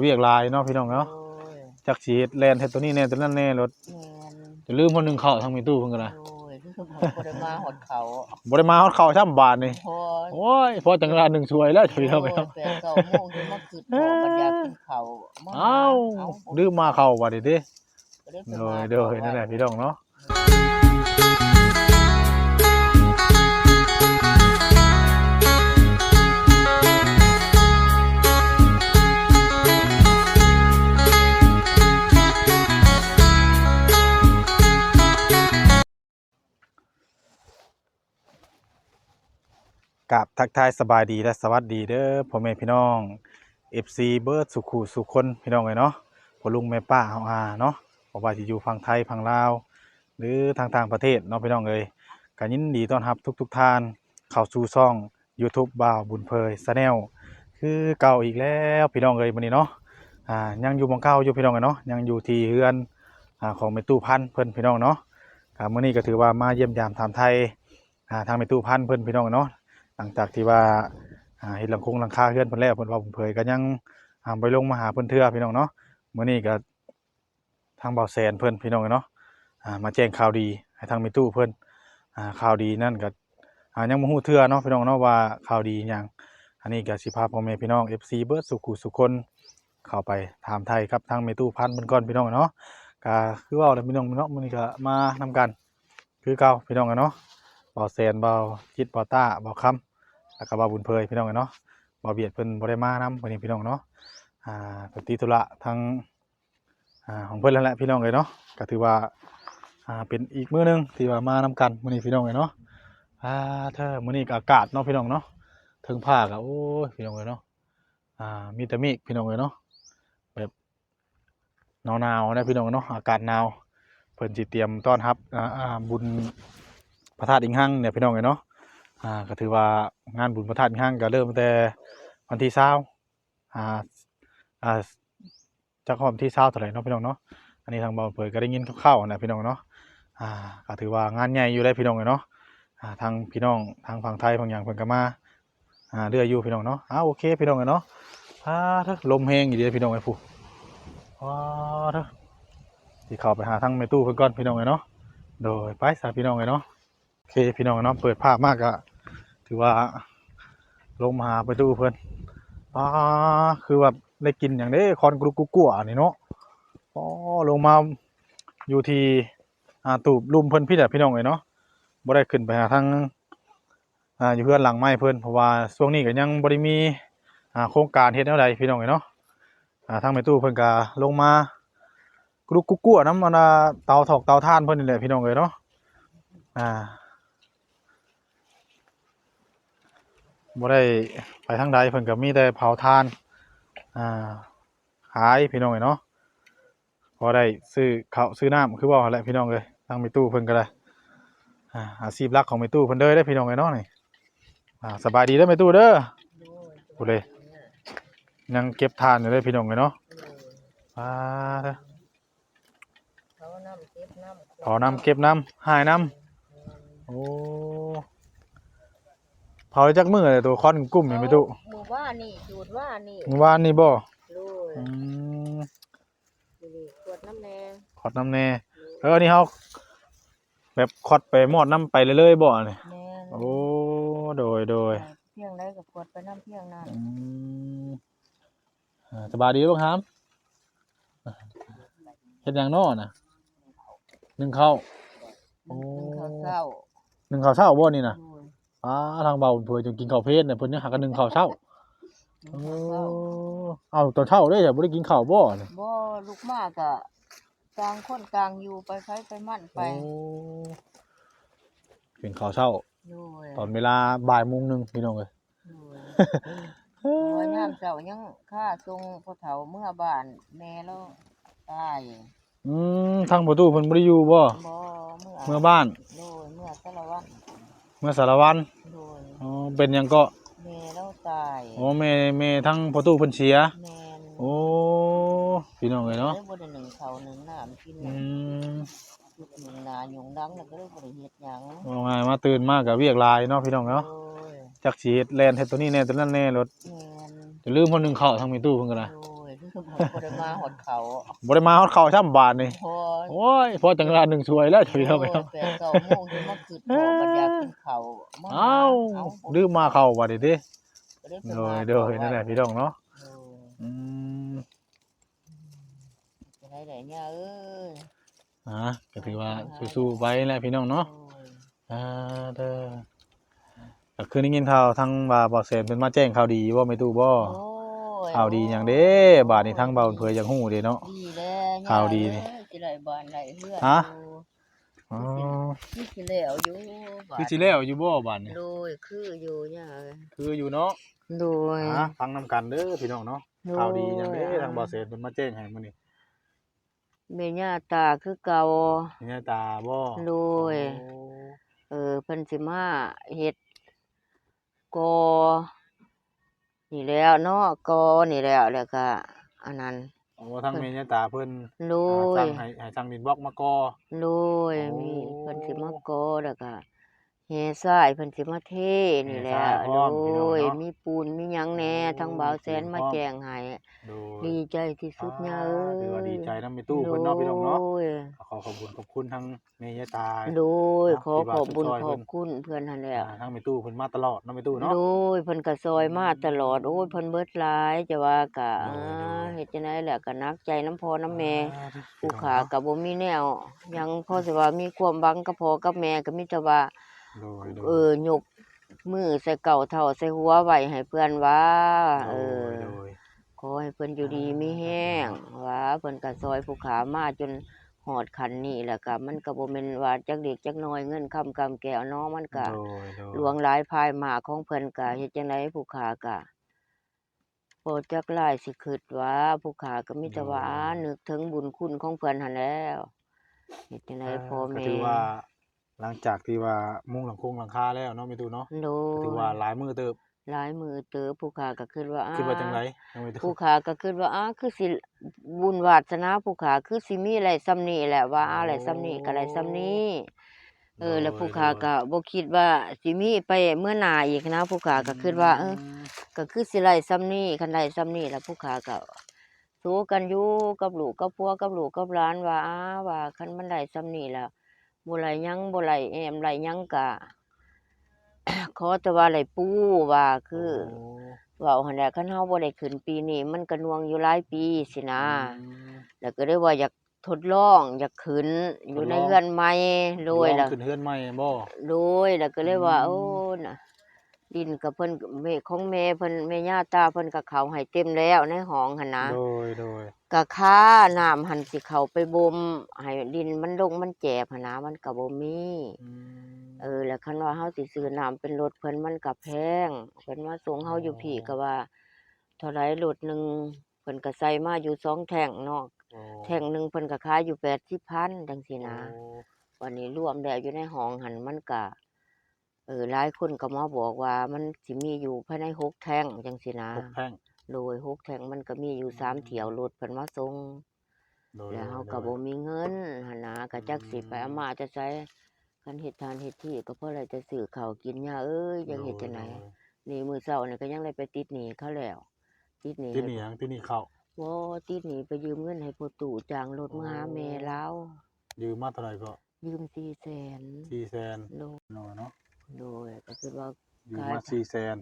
เวียกหลายเนาะพี่น้องเนาะโอ้ยจักสิเฮ็ดแล่นเฮ็ดตัวนี้แน่ตัวนั้นแน่รถแม่นจะลืมคนหนึงเข้าทางมีตู้เพิ่นก็นะโอ้ยคือผมบ่ได้มาหดเขาบ่ได้มาฮอดเข้าช่ำบาทนี่โอ้ยโอ้ยพอจังหวะหนึงช่วยแล้วช่วยแล้วไปโอ้ยเนาะแปดเก้าโมงจะมาขึ้นบ่บัดอยากกินข้าวมาเอ้าลืมมาเข้าบัดนี้เด้ก็ได้ไปโดมายโดยนั่นแหละพี่น้องเนาะ กับทักทายสบายดีและสวัสดีเด้อพ่อแม่พี่น้อง FC เบิร์ดสุขุสุคนพี่น้องเลยเนาะพ่อลุงแม่ป้าเฮาอาเนาะบ่ว่าสิอยู่ฝั่งไทยฝั่งลาว หรือทางต่างประเทศเนาะพี่น้องเอ้ยก็ยินดีต้อนรับทุกๆทท่าน เข้าสู่ช่อง YouTube บ่าวบุญเพย Channel คือเก่าอีกแล้วพี่น้องเอ้ยมื้อนี้เนาะอ่ายังอยู่หมองเก่าอยู่พี่น้องเอ้ยเนาะยังอยู่ที่เฮือนอ่าของแม่ตู้พันเพิ่นพี่น้องเนาะก็มื้อนี้ก็ถือว่ามาเยี่ยมยามถามไทยอ่าทางแม่ตู้พันเพิ่นพี่น้องเนาะ หลังจากที่ว่าเฮ็ดหลังคงหลังคาเฮือนเพิ่นแล้วเพิ่นว่าบุญเพยก็ยังอ่าไปลงมาหาเพิ่นเทื่อพี่น้องเนาะมื้อนี้ก็ทางเบาแสนเพิ่นพี่น้องเนาะมาแจ้งข่าวดีให้ทางมีตู้เพิ่นอ่าข่าวดีนั่นก็ยังบ่ฮู้เทื่อเนาะพี่น้องเนาะว่าข่าวดีหยังอันนี้ก็สิพาพ่อแม่พี่น้อง FC เบิดสุขุสุคนเข้าไปถามไทยครับทางเมตู้พันธุ์เพิ่นก่อนพี่น้องเนาะก็คือว้าแล้วพี่น้องเนาะมื้อนี้ก็มานํกัน คือเก่าพี่น้องเนาะบ่แซนบ่จิตบ่ต้าบ่คำ แล้วก็บ่บุญเพยพี่น้องเนาะบ่เบียดเพิ่นบ่ได้มานํมื้อนี้พี่น้องเนาะอ่าเพิ่นติดธุระทางอ่าของเพิ่นแล้วแหละพี่น้องเอ้ยเนาะก็ถือว่าอ่าเป็นอีกมื้อหนึงที่ว่ามานำกันมื้อนี้พี่น้องเอ้ยเนาะอ่าเธอมื้อนี้ก็อากาศเนาะพี่น้องเนาะถึงภาคอะโอ้ยพี่น้องเอ้ยเนาะอ่ามีแต่เมฆพี่น้องเอ้ยเนาะแบบหนาวๆนะพี่น้องเนาะอากาศหนาวเพิ่นสิเตรียมต้อนรับอ่าบุญพระธาตุอิงหังเนี่ยพี่น้องเอ้ยเนาะ อ่าก็ถือว่างานบุญพระธาตุอิงหังก็เริ่มตั้งแต่วันที่20อ่าอ่าจักฮอดวันที่20เท่าไหร่เนาะพี่น้องเนาะอันนี้ทางบ่าวเผยก็ได้ยินคร่าวๆนะพี่น้องเนาะอ่าก็ถือว่างานใหญ่อยู่ได้พี่น้องเลยเนาะอ่าทางพี่น้องทางฝั่งไทยฝั่งอย่างเพิ่นก็มาอ่าเรืออยู่พี่น้องเนาะอ้าโอเคพี่น้องเลยเนาะอ่าเถอะลมแห้งอยู่ดีพี่น้องไอ้ผู้ว้าเถอะสิเข้าไปหาทางแม่ตู้เพิ่นก่อนพี่น้องเลยเนาะโดยไปสาพี่น้องเลยเนาะโอเคพี่น้องเนาะเปิดภาพมากอะ ถือว่า ลงมาไปตู้เพิ่นอ่าคือแบบได้กินอย่างนี้คอนกรุกกุกัวนี่เนาะอ๋อลงมาอยู่ที่อ่าตูบลุมเพิ่อนพี่แหละพี่น้องเอ้ยเนาะบ่ได้ขึ้นไปหาทางอ่าอยู่เพื่อนหลังไม้เพิ่อนเพราะว่าช่วงนี้ก็ยังบ่ได้มีอ่าโครงการเฮ็ดแนวใดพี่น้องเอ้ยเนาะอ่าทางแม่ตู้เพิ่อนก็ลงมากรุกกุกัวน้ำมันเตาถอกเตาถ่านเพิ่อนนี่แหละพี่น้องเอ้ยเนาะอ่า บ่ได้ไปทางใดเพิ่นก็มีแต่เผาถ่านอ่าขายพี่น้องเอ้ยเนาะพอได้ซื้อข้าวซื้อน้ำคือว่าหั่นแหละพี่น้องเลยทางไปตู้เพิ่นก็ได้อ่าอาชีพหลักของไปตู้เพิ่นเด้อได้อพี่น้องเลยเนาะนี่อ่าสบายดีเด้อไปตู้เด้อโดยพูดเลยยังเก็บทานอยู่เลยพี่น้องเลยเนาะโดยอ่าเด้อเขาน้ำเก็บน้ำขอน้ำเก็บน้ำหายน้ำโอ้ เผาจักมือเลยตัวคอนกุ้มนี่ไปตู้หมู่บ้านนี่จูดว่านี่เมื่อวานนี่บ่โดยอืมนี่ขวดน้ำแดงขอดน้ำแน่เออนี่เฮาแบบคอดไปหมอดน้ำไปเรื่อยๆบ่นี่แม่นโอ้โดยโดยเพียงใดกับขวดไปน้ำเพียงนั้นอืมอ่าสบายดีบ้างครับเฮ็ดหยังน้อน่ะหนึ่งข้าวโอ้กินข้าวเช้าหนึ่งข้าวเช้าบ่นี่น่ะโดย อ้าทางเบาเพิ่นจงกินข้าวเพชรเนี่ยเพิ่นยังหากันหนึ่งข้าวเช้ากินโอ้ข้าวเช้าเอาตอนเช้าเด้จ้ะบ่ได้กินข้าวบ่นี่บ่ลูกมากอะกลางคนกลางอยู่ไปไฟไปมั่นไปโอ้กินข้าวเช้าโดยตอนเวลาบ่ายโมงหนึงพี่น้องเอ้ยโดยว่ายามเช้ายังค่าทรงพ่อเฒ่าเมื่อบ้านแม่แล้วตายอืมทางประตูเพิ่นบ่ได้อยู่บ่บ่เมื่อเมื่อบ้านโดยเมื่อสารวัตร เมื่อสารวันโดยอ๋อเป็นหยังก็แม่แล้วตายอ๋อแม่แม่ทั้งประตูเพิ่นเสีย แม่นโอ้พี่น้องเอ้ยเนาะได้บ่ได้หนึ่งเขาวหนึ่งน้ำกินอืมจุดหนึ่งนาหยงดังแล้วก็เลยบ่ได้เฮ็ดหยังว่าไงมาตื่นมากกับเวียกหลายเนาะพี่น้องเนาะโดยจักสิเฮ็ดแล่นเฮ็ดตัวนี้แน่ตัวนั้นแน่รถแม่นจะลืมคนหนึงเข้าทางมีตู้เพิ่นก็ได้โดยคือ บ่ได้มาหอดเขาบ่ได้มาฮอดเข้าช่ำบาทนี่พอโอ้ยพอจังหวะหนึ่งช่วยแล้วพี่น้องโอ้เนาะยแปดเก้าโมงจะมาขึ้นพอบัดอยากกินข้าวมาเอ้าเลืมมาเข้าบัดนี้เด้ก็ได้ไปโดยมาโดยนั่นแหละพี่น้องเนาะโอ้ยอืมจะได้ไหนเนี่ยเอ้ยอะก็ถือว่าสู้ๆไว้แหละพี่น้องเนาะโอ้ยอ่าเด้อก็คือได้ยินข่าวทางบ่าบ่แสนเพิ่นมาแจ้งข่าวดีบ่แม่ตู้บ่โอ้ ยข่าวดีหยังเด้บาดนี้ทางเบาเผยอยากฮู้เด้เนาะ ดีแล้วข่าวดีนี่เอ้ยสิได้บ้านได้เฮือนฮะอยู่อ๋อคือสิแล้วอยู่บาดคือสิแล้วอยู่บ่บาดนี้โดยคืออยู่เนี่ยเอ้ยคืออยู่เนาะโดยอะฟังนํกันเด้อพี่น้องเนาะข่าวดีหยังเด้ทางบ่แสนเพิ่นมาแจ้งให้มื้อนี้แม่ย่าตาคือเก่าเนี่ยตาบ่โดย โอ้เออเพิ่นสิมาเฮ็ดกอ นี่แล้วเนาะกอนี่แล้วแล้วก็อันนั้นโอ้ทางแม่เนี่ยตาเพิ่นโดอ่ายสั่งให้ให้สั่งดินบล็อกมาก่อโดยโอ้มีเพิ่นสิมากอแล้วก็ เฮทรายเพิ่นสิมาเทนี่แหละเททรายพร้โดอมพี่น้องยเนาะมีปูนมีหยังแหน่ทั้งบ่าวแสนมาพร้อมแจ้งให้โดยดีใจที่สุดเนี่ยอ่าเอ้ยถือว่าดีใจนำไปตู้เพิ่นเนาะพี่น้องเนาะโดยขอขอบคุณขอบคุณทั้งแม่ยายตาโดยเนาะขอที่ว่าขอบบุญช่วยขเพิ่อนบคุณเพื่อนหั่นแหละอ่าทั้งแม่ตู้เพิ่นมาตลอดเนาะแม่ตู้เนาะ โดยเพิ่นก็ซอยมาตลอดโอ้ยเพิ่นเบิดหลายจะว่ากะโดย อ่าโดยเฮ็ดจังได๋แหละก็หนักใจน้ำพ่อน้ำแม่อ่าผู้ขาก็บ่มีแนวหยังพอสิว่ามีความหวังกับพ่อกับแม่ก็มีแต่ว่า โดยโดยเออยกมือใส่เก่าเท่าใส่หัวไว้ให้เพื่อนว่า เออ โดย ขอให้เพิ่นอยู่ดีมีแห้งว่าเพิ่นก็ซอยผู้ขามาจนหอดขันนี้แหละก็มันก็บ่แม่นว่าจักเด็กจักน้อยเงินคำกำแก้วเนาะมันก็โดยโดยหลวงหลายภายหมากของเพิ่นกะเฮ็ดจังไดผู้ขากะโปรดจักหลายสิคิดว่าผู้ขาก็มีแต่ว่านึกถึงบุญคุณของเพิ่นหั่นแล้วเฮ็ดจังไดพ่อก็แม่ถือว่า หลังจากที่ว่ามุงหลังคงหลังคาแล้วเนาะแม่ตู้เนาะโดก็ถือว่าหลายมื้อเติบหลายมือเติบผู้ขาก็คิดว่าอ้คิดว่าจังไดแม่ตู้ผู้ขาก็คิดว่าอ้าคือสิบุญวาสนาผู้ขาคือสิมีอะไรซ้ำนี้แหละว่าอะไรซ้ำนี้ก็อะไรซ้ำนี้เออ แล้วผู้ขาก็บ่คิดว่าสิมีไปเมื่อหน้าอีกนะผู้ขาก็คิดว่า เออก็คือสิไล่ซ้ำนี่คันไล่ซ้ำนี่แล้วผู้ขาก็สู้กันอยู่กับลูกกับพัวกับลูกกับหลานว่าอ้าว่าคันมันไล่ซ้ำนี่แล้ว บ่ไล่หยังบ่ไล่แอมไล่หยังกะ ขอแต่ว่าไล่ปูว่าคือโเว้าหั่นแหละคันเฮาบ่ได้ขึ้นปีนี้มันก็น่วงอยู่หลายปีสินะอืมแล้วก็ได้ว่าอยากทดลองอยากขึ้นอยู่ในทดลองเรือนใหม่โดยลแล้อวงขึ้นเฮือนใหม่บ่โดยแล้วก็เลยว่าอืมโอ้น่ะ ดินกับเพิ่นแม่ของแม่เพิ่นแม่ย่าตาเพิ่นก็เขาให้เต็มแล้วในห้องหั่นนะโดยโดยก็ค่าน้ำหันสิเข้าไปบ่มให้ดินมันลงมันแจบหั่นนะมันก็บ่มีอืมเออ แล้วคันว่าเฮาสิซื้อน้ำเป็นรถเพิ่นมันก็แพงเพิ่นมาส่งเฮาอยู่พี่ก็ว่าเท่าไรรถหนึงเพิ่นก็ใส่มาอยู่สองแท่งเนาะโอ้แท่งหนึงเพิ่นก็ขายอยู่80,000จังซี่นะโอ้วันนี้รวมแล้วอยู่ในห้องหันมันก็ เออหลายคนก็มาบอกว่ามันสิมีอยู่ภายในหกแท่งจังสินะหกแท่งโดยหกแท่งมันก็มีอยู่สามเที่ยวรถเพิ่นมาส่งโดยแล้วเฮาโดยก็บ่มีเงินหั่นนะก็จักสิไปเอามาจะใช้คันเฮ็ดทานเฮ็ดที่ก็เพราะอะไรจะซื้อข้าวกินยาเอ้ยจังเฮ็ดจังไดโยนี่มื้อเช้านี่ก็ยังได้ไปติดหนี้เขาแล้ว ติดหนี้ที่นี่หยังที่นี่เข้าบ่ติดหนี้ไปยืมเงินให้พ่อตู่จ้างรถมาหาแม่แล้วยืมมาเท่าไหร่ก็ยืม400,000สี่แสนโดยน้อยเนาะ โดยก็คือว่ายืมขายมาสี่แสน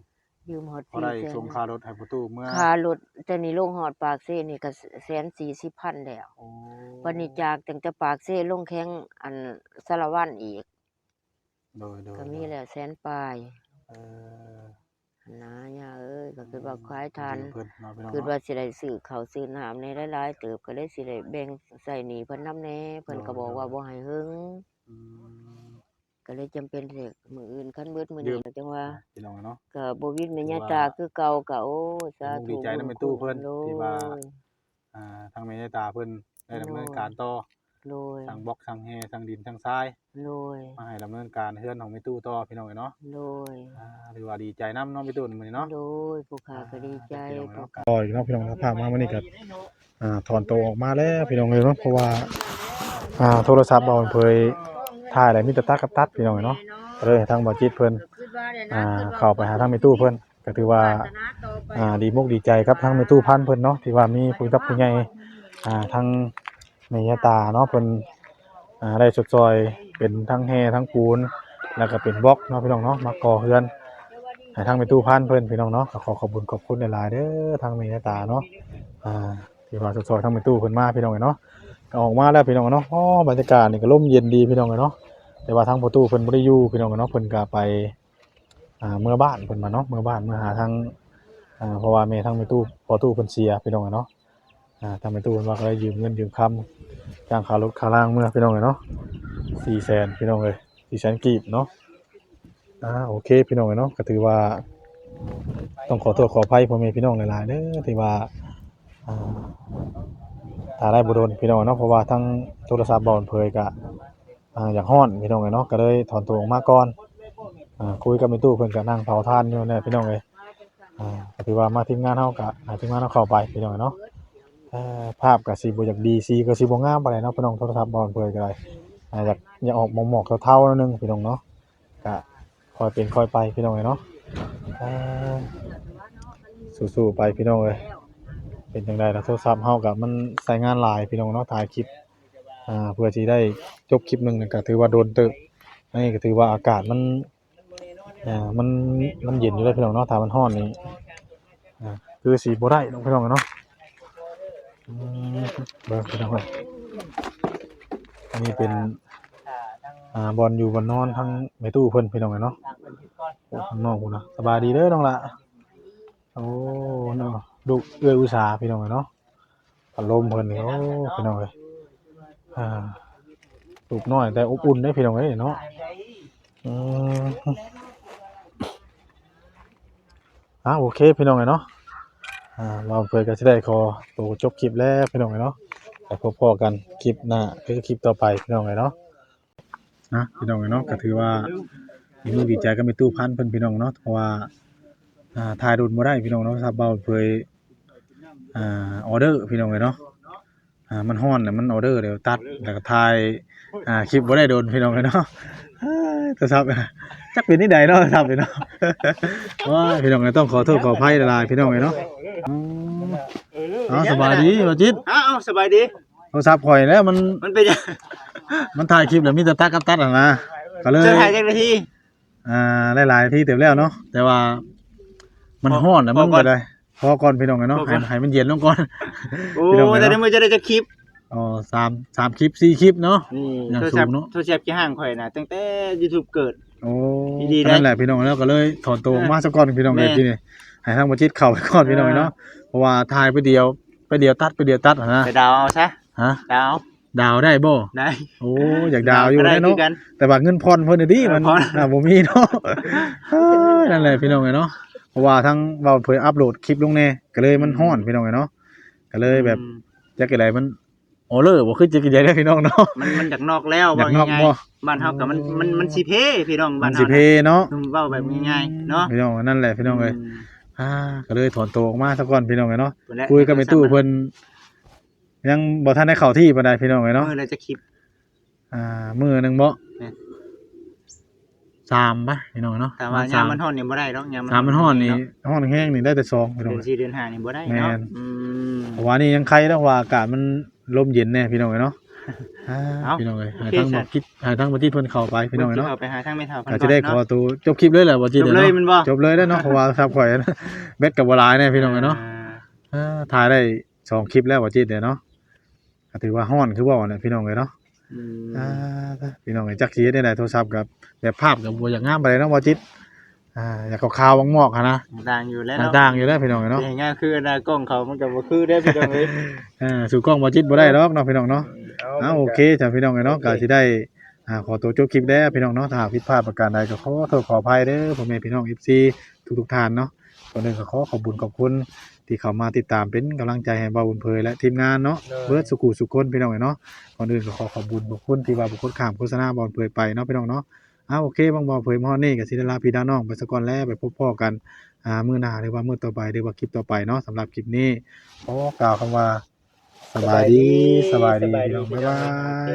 ยืมฮอดพอได้400,000ส่งค่ารถให้ประตูเมื่อค่ารถแต่นี่ลงฮอดปากเซ่นี่ก็แสนสี่สิบพันแล้วโอ้วันนี้จากตั้งแต่ปากเซ่ลงแข้งอันสารวันอีกโดยโดยก็มีโดยแล้วแสนปลายเออนะย่าเอ้ยก็คือว่าขายทานยืมเพิ่นเนาะพี่น้องคือเนาะว่าสิได้ซื้อข้าวซื้อน้ำในหลายๆเติบก็เลยสิได้แบ่งใส่หนี้เพิ่นนำแหน่เพิ่นก็บอกว่าบ่ให้หึงอืม ก็เลยจำเป็นสิมื้ออื่นคันเบิดมื้อนี้ก็จังว่าพี่น้องเนาะก็บ่วินแม่ย่าว่าตาคือเก่าก็โอ้สาผมธุดีใจนำบุญแม่ตู้คุณเพิ่นโดที่ว่ายอ่าทางแม่ยายตาเพิ่นได้ดำเนินโอ้ยการต่อโดยทางบล็อกทางแฮทางดินทางทรายโดยมาให้ดำเนินการเฮือนของแม่ตู้ต่อพี่น้องเนาะโดยอ่าถือว่าดีใจนำเนาะแม่ตู้มื้อนี้เนาะโดยผู้ค้าก็ดีใจผู้ค้าต่ออีกเนาะพี่น้องครับพามามื้อนี้ก็อ่าถอนตัวออกมาแล้วพี่น้องเอ้ยเนาะเพราะว่าอ่าโทรศัพท์เบาเผย ถ่ายอะไรมีแต่ตัดกับตัดพี่น้องเนาะก็เลยให้ทางบ่จิตเพิ่นอ่าเข้าไปหาทางแม่ตู้เพิ่นก็ถือว่าอ่าดีมุกดีใจครับทั้งแม่ตู้พันเพิ่นเนาะที่ว่ามีผู้รับผู้ใหญ่อ่าทั้งแม่ยาตาเนาะเพิ่นอ่าได้ชดซอยเป็นทั้งแฮทั้งปูนแล้วก็เป็นบล็อกเนาะพี่น้องเนาะมาก่อเฮือนให้ทั้งแม่ตู้พันเพิ่นพี่น้องเนาะก็ขอขอบคุณขอบคุณหลายๆเด้อทั้งแม่ยาตาเนาะอ่าที่ว่าชดซอยทั้งแม่ตู้เพิ่นมาพี่น้องเนาะ ออกมาแล้วพี่น้องเนาะอ๋อบรรยากาศนี่ก็ร่มเย็นดีพี่น้องเนาะแต่ว่าทางประตูเพิ่นบ่ได้อยู่พี่น้องกันเนาะเพิ่นก็ไปอ่าเมื่อบ้านเพิ่นมาเนาะเมื่อบ้านเมื่อหาทางอ่าเพราะว่าแม่ทางแม่ตู้พอตู้เพิ่นเสียพี่น้องกันเนาะอ่าทางแม่ตู้เพิ่นว่าก็เลยยืมเงินยืมคำจ้างค่ารถค่าล่างเมื่อพี่น้องกันเนาะ400,000พี่น้องเอ้ย400,000กีบเนาะอ่าโอเคพี่น้องกันเนาะก็ถือว่า ต้องขอโทษขออภัยพ่อแม่พี่น้องหลายๆเด้อที่ว่าอ่า ถ้าได้บ่โดนพี่น้องเนาะเพราะว่าทั้งโทรศัพท์บ่อนเผยก็อ่าอยากฮ้อนพี่น้องเอ้ยเนาะก็เลยถอนตัวออกมาก่อนอ่าคุยกับแม่ตู้เพิ่นก็นั่งเผาทานอยู่เนี่ยพี่น้องเอ้ยอ่าก็ถือว่ามาทีมงานเฮาก็ให้ทีมงานเฮาเข้าไปพี่น้องเนาะอ่อภาพก็สิบ่อยากดีสีก็สิบ่งามปานใดเนาะพี่น้องโทรศัพท์บ่อนเผยก็ได้อ่าอยากอยากออกหมอกๆเท่าๆนิดนึงพี่น้องเนาะก็ค่อยเป็นค่อยไปพี่น้องเอ้ยเนาะอ่อสู้ๆไปพี่น้องเอ้ย เป็นจังไดล่ะโทรศัพท์เฮาก็มันใช้งานหลายพี่น้องเนาะถ่ายคลิปอ่าเพื่อที่ได้จบคลิปหนึ่งนี่ก็ถือว่าโดนเติบอันนี้ก็ถือว่าอากาศมันอ่ามันมันเย็นอยู่เลยพี่น้องเนาะถ้ามันร้อนนี่อ่าคือสีบ่ได้น้องพี่น้องเนาะอืมเบิ่งพี่น้องเอ้ยอันนี้เป็นอ่าบอลอยู่บอลนอนทั้งแม่ตู้เพิ่นพี่น้องเอ้ยเนาะโอ้ข้างนอกพุ่นนะสบายดีเด้อน้องละโอ้เนาะ ดุเอื้ออุตสาพี่น้องเอ้ยเนาะพัดลมเพิ่นนี่โอ้พี่น้องเอ้ยอ่าลูกน้อยแต่อบอุ่นได้พี่น้องเอ้ยเนาะอืมอ่าโอเคพี่น้องเอ้ยเนาะอ่าเราเปิดกันสิได้ขอตัวจบคลิปแล้วพี่น้องเอ้ยเนาะไปพบพอกันคลิปหน้าคือคลิปต่อไปพี่น้องเอ้ยเนาะนะพี่น้องเอ้ยเนาะก็ถือว่ามีมือดีใจก็มีตู้พันเพิ่นพี่น้องเนาะเพราะว่าอ่าถ่ายรุ่นบ่ได้พี่น้องเนาะครับเบาเผย อ่าออเดอร์พี่น้องเอ้ยเนาะอ่ามันฮ้อนน่ะมันออเดอร์เดี๋ยวตัดแล้วก็ถ่ายอ่าคลิปบ่ได้โดนพี่น้องเลยเนาะเอ้ยโทรศัพท์อะจักเป็นนี่ใดเนาะโทรศัพท์นี่เนาะว้ายพี่น้องเลยต้องขอโทษขออภัยหลายๆพี่น้องเลยเนาะอืมอ๋อสบายดีบ่จิตอ้าวสบายดี โทรศัพท์ข่อยแล้วมันมันเป็นยังมันถ่ายคลิปแล้วมีแต่ตัดกับตัดอะนะก็เลยจะถ่ายจังนาที อ่าหลายๆที่เต็มแล้วเนาะแต่ว่ามันพอฮ้อนน่ะพมัอนก่อนบ่ได้ พอก่อนพี่น้องเลยเนาะพอก่ให้อน ให้มันเย็นลงก่อน โอ้พี่น้องเนาะแต่เดี๋ยวมันจะได้จะคลิปอ๋อสามสามคลิปสี่คลิปเนาะ นี่อย่างโทรสูศัพงท์เนอะ โทรศัพท์กี่ห้างข่อยนะตั้งแต่ YouTube เกิด โอ้ดีๆได้นั่นแหละพี่น้องแล้วก็เลยถอนตัวออกมาซะก่อนพี่น้องเลยแม่ ทีนี้ให้ทางบัจิตเข้าไปก่อนพี่น้องเนาะเพราะว่าถ่ายไปเดียวไปเดียวตัดไปเดียวตัดอะนะไปดาวเอาซะฮะดาวดาวได้บ่ได้โอ้อยากดาวอยู่ก็ได้แน่เนาะคือกัน แต่ว่าเงินพรเพิ่นน่ะดิมันเออผ่อน น่ะบ่มีเนาะเอ้ยนั่นแหละพี่น้องเนาะเพ ราะว่าทั้งเว้าเผยอัปโหลดคลิปลงแน่ก็เลยมันฮ้อนพี่น้องเนาะก็เลยแบบอืมจักอะไรมันโอเลอร์บ่คือจักได้พี่น้องเนาะ มันมันจากนอกแล้วอยากนอกง่ายบ่ ๆบ้านเฮากับมันมันมันสิเพพี่น้องมับ้านนสิเฮาเพนะเนาะอืมเว้าแบบง่ายๆเนาะพี่น้องนั่นแหละพี่น้องเอ้ยมอ่าก็เลยถอนตัวออกมาซะก่อนพี่น้องเนาะพูดแล้วคุยกับแม่ตู้เพิ่นยังบ่ทันได้เข้าที่ปานใดพี่น้องเอ้ยเนาะเมื่อไรจะคลิป อ่า มื้อหนึงบ่แม่น สามป่ะพี่น้องเนาะแต่ว่าประยามณมันฮ้อนนี่บ่ได้ดอกยามสามมันฮ้อนนี่ฮ้อนแห้งนี่ได้แต่สองพี่น้องเดือนเอ้ยสี่เดือนห้านี่บ่ได้แม่เนาะนอืมเพราะว่านี่ยังไข่แล้วว่าอากาศมันลมเย็นแน่พี่น้องเอ้ยเนาะอ่าเอ้าพี่น้องเอ้ยให้โอเคทั้งจ้ะบ่คิดให้ทั้งบ่ที่เพิ่นเข้าไปพี่น้องเอ้ยเนาะเอาไปหาทางไม่เท่าพันก็จะได้ขอตัวจบคลิปเลยแหละบ่จิจบเลยมันบ่จบเลยแล้วเนาะเพราะว่าทับข่อยนะเบ็ดกับบ่หลายแน่พี่น้องเอ้ยเนาะอ่าถ่ายได้สองคลิปแล้วว่าจิตเดี๋ยวเนาะก็ถือว่าฮ้อนคือว่าเนี่ยพี่น้องเลยเนาะ อืมอ่าพี่น้องเลยจักสีได้ไหนโทรศัพท์กับแบบภาพกับบัวอย่างงามไปเลยเนาะว่าจิตอ่าอยากขาวๆมอกๆอะนะต่างอยู่แล้วเนาะต่างๆอยู่แล้วพี่น้องเลยเนาะแต่ง่ายคือหน้ากล้องเขามันก็บ่คือได้พี่น้องเอ้ยอ่าสู่กล้องว่าจิตบ่ได้หรอกเนาะพี่น้องเนาะอ่าโอเคจ้ะพี่น้องเลยเนาะก็สิได้อ่าขอตัวจบคลิปแล้วพี่น้องเนาะถ้าหากผิดพลาดประการใดก็ขอโทษขออภัยเด้อพ่อแม่พี่น้อง FC ทุกๆท่านเนาะ ก่อนอื่นก็ขอขอบคุญขอบคุณที่เข้ามาติดตามเป็นกำลังใจให้บ่าวบุญเพยและทีมงานเนาะเบิร์ดสุขุสุขคนพี่น้องเนาะก่อนอื่นก็ขอขอบคุญบุคคลที่ว่าบุคคลข้ามโฆษณาบอลเผยไปเนาะพี่น้องเนาะอ้าโอเคบางบอลเผยมอนี่กับศิลาพี่ดาน้องไปสกอนแล้วไปพบพ่อกันอ่ามื้อหน้าหรือว่ามื้อต่อไปหรือว่าคลิปต่อไปเนาะสำหรับคลิปนี้ขอกล่าวคำว่าสบายดีสบายดีพี่น้องบ๊ายบาย โอเค